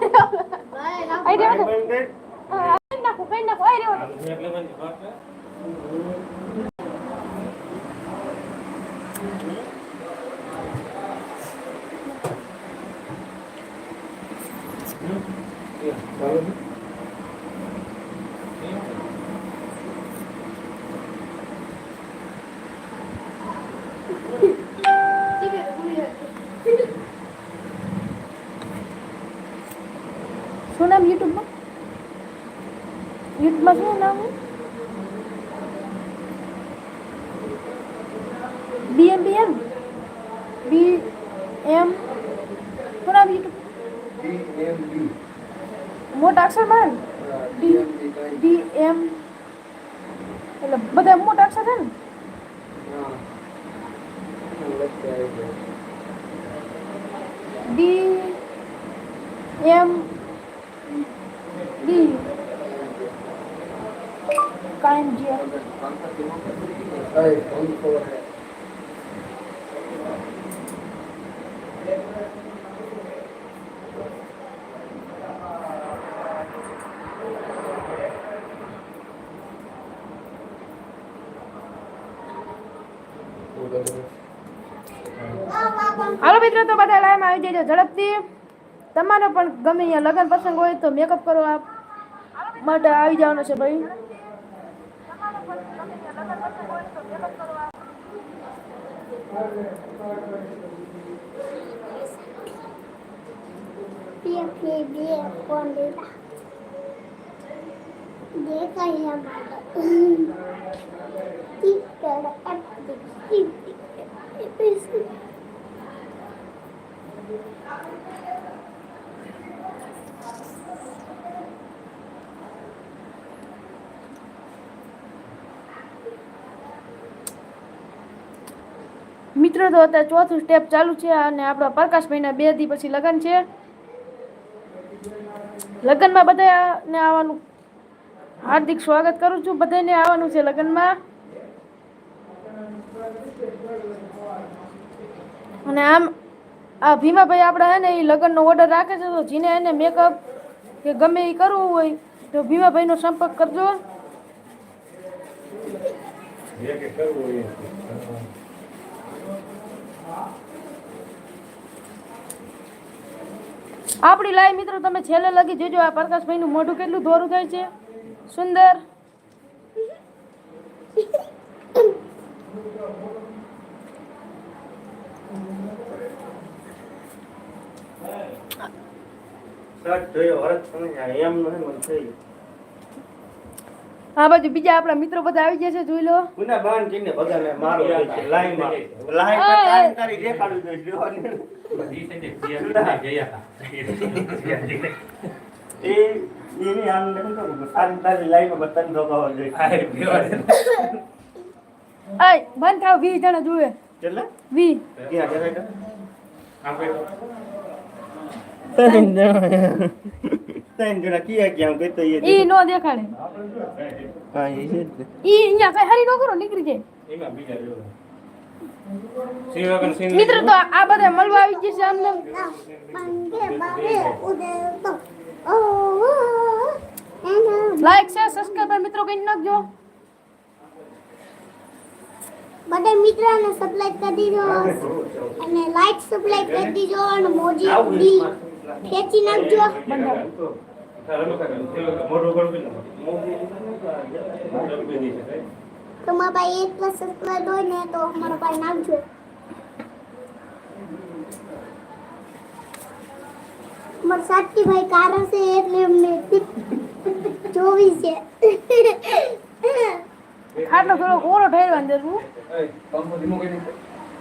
આઈ રહ્યો ને. બંધ કર. હા, કઈ નાખો કઈ નાખો આઈ રહ્યો ને. એટલે બંધ કર. શું નામ યુટ્યુબમાં યુટ્યુબમાં શું નામ બી એમ બી એમ બી એમ શું નામ યુટ્યુબ? મોટા અક્ષરમાં બી બી એમ એટલે બધા મોટા અક્ષર છે ને? ડી એમ હાલો મિત્રો, તો બધા લાઈનમાં આવી જજો ઝડપથી. તમારો પણ ગમે અહીંયા લગ્ન પ્રસંગ હોય તો મેકઅપ કરવા માટે આવી જવાનું છે ભાઈ Pięknie bije મિત્રો, તો અત્યારે ચોથું સ્ટેપ ચાલુ છે અને આપણા પ્રકાશભાઈના બે દી પછી લગ્ન છે. લગ્નમાં બધાને આવવાનું હાર્દિક સ્વાગત કરું છું. બધાને આવવાનું છે લગ્નમાં. અને આમ આ ભીમાભાઈ આપણા હે ને એ લગ્નનો ઓર્ડર રાખે છે, તો જેને એને મેકઅપ કે ગમે એ કરવું હોય, તો ભીમાભાઈનો સંપર્ક કરજો. આપણી લાઈવ મિત્રો, તમે છેલ્લે લગી જોજો. આ પ્રકાશભાઈનું મોઢું કેટલું ધોરું થાય છે? સુંદર. એમ નથી મને થઈ ગયું. આ બાજુ બીજા આપણા મિત્રો બધા આવી ગયા છે જોઈ લો. પુના બાન કીને બધાને મારો હોય છે લાઈન પર તારી તારી દેખાડું જોઈએ જોવાની. ઈ છે ને, જે આપણે ગયા હતા. એ એની આમ નથી કરું તારી તારી લાઈનમાં બધાને ધોકાવા જોઈએ આ એ બેવા દે. આય બંધ થાવ જણા જુએ. કેટલા વી. ક્યાં જરા આપણે તો ત્રણ જણા ક્યાં ક્યાં હું કહેતો ઈ નો દેખાડે. હા એ છે ઈ અહીંયા કઈ હરી નો કરો નીકળી જાય. એમાં બીજા મિત્રો તો આ બધા મળવા આવી જશે અમને. લાઈક છે સબસ્ક્રાઇબર મિત્રો કઈ નાખજો બધા મિત્રોને સબસ્ક્રાઇબ કરી દીજો અને લાઈક સબસ્ક્રાઇબ કરી દીજો અને મોજી ખેંચી નાખજો. તમારા ભાઈ એક પ્લસ સબસ્ક્રાઇબ હોય ને તો અમારા ભાઈ નાખજો. અમારા સાચી ભાઈ કારણ છે એટલે અમને ચોવીસ છે. ખાટલો થોડો કોરો ઠેરવા દે હું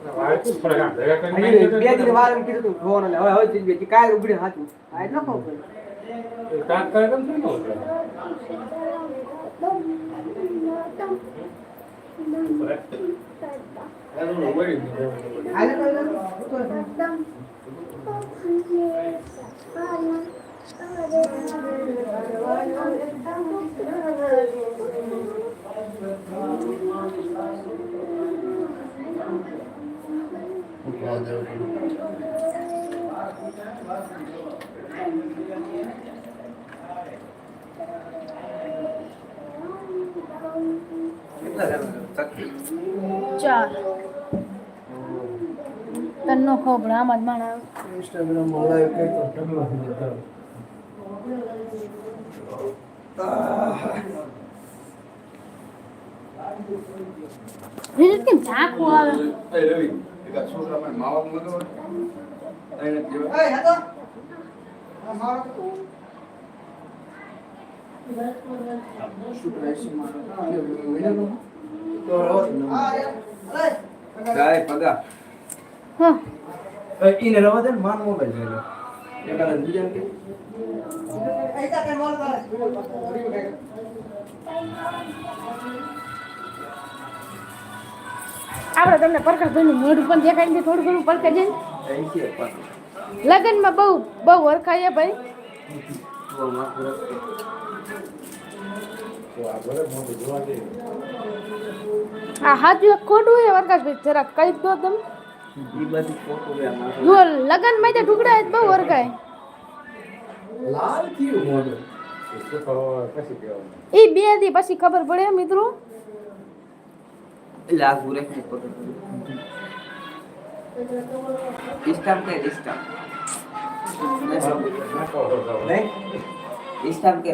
બે બે દિન કીધું ફોન એટલે હવે હવે ચીજ કાલે ઉગડે હાથું આ એટલો કહું થઈ ગયું ચાર તન્નો ખોબડા જ માણા ઇન્સ્ટાગ્રામ વાળા એક તો ઢગલો થઈ જતો રિઝલ્ટ કેમ ઝાંખો આવે એ રવિ એકા છોકરા મને માવા મગો એને જીવ એ હતો આ મારો તો ઈને રવા દે આપણે તમને પરકર ભાઈનું મોઢું પણ દેખાય છે થોડું ઘણું પરકર છે. લગ્નમાં બહુ બહુ ઓળખાય ભાઈ. આ હાજુ એક ખોટું છે વરકાશભાઈ જરાક કહી દો તમે. જો લગનમાં તો ઢુકડા બહુ વરગાય લાલ કયું મોઢું. એ બે દી પછી ખબર પડે મિત્રો. La dureza es por Instant lista. Instant કે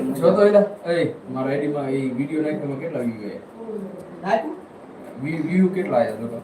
એ મારા એ વિડિયો નાખ્યો કેટલા વ્યૂ ગયા નાખ્યું વ્યૂ કેટલા આયા લોકો